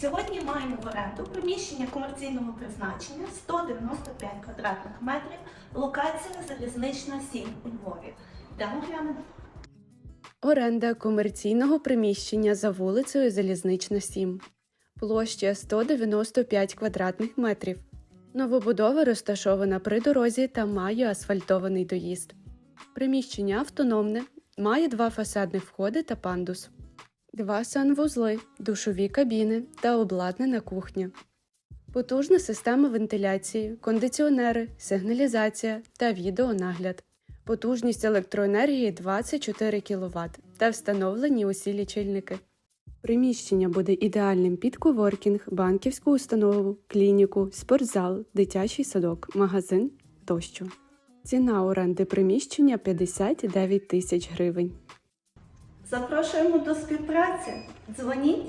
Сьогодні маємо в оренду приміщення комерційного призначення 195 квадратних метрів, локація залізнична 7 у Львові. Йдемо глянемо. Оренда комерційного приміщення за вулицею Залізнична 7. Площа 195 квадратних метрів. Новобудова розташована при дорозі та має асфальтований доїзд. Приміщення автономне, має два фасадних входи та пандус, два санвузли, душові кабіни та обладнана кухня. Потужна система вентиляції, кондиціонери, сигналізація та відеонагляд. Потужність електроенергії 24 кВт та встановлені усі лічильники. Приміщення буде ідеальним під коворкінг, банківську установу, клініку, спортзал, дитячий садок, магазин тощо. Ціна оренди приміщення 59 тисяч гривень. Запрошуємо до співпраці. Дзвоніть